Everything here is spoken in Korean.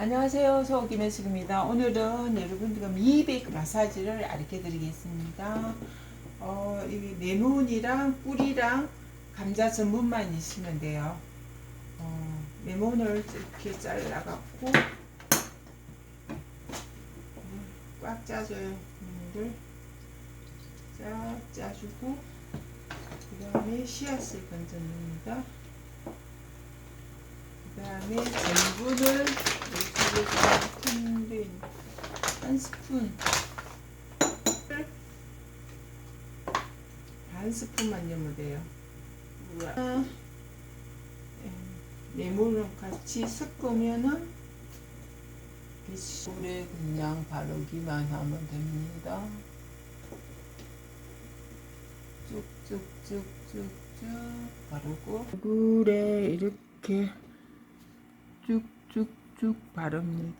안녕하세요. 소김혜숙입니다. 오늘은 여러분들과 미백 마사지를 알려 드리겠습니다. 어, 이 레몬이랑 꿀이랑 감자 전분만 있으면 돼요. 어, 레몬을 이렇게 잘라갖고 꽉 짜줘요. 레몬을 쫙 짜주고 그 다음에 씨앗을 건져 넣습니다. 그 다음에 전분 을 이렇게 한 스푼 반 스푼만 넣으면 돼요. 예, 레몬을 같이 섞으면은 물에 그냥 바르기만 하면 됩니다. 쭉쭉쭉쭉쭉 바르고 얼굴에 이렇게 쭉쭉 쭉 바릅니다.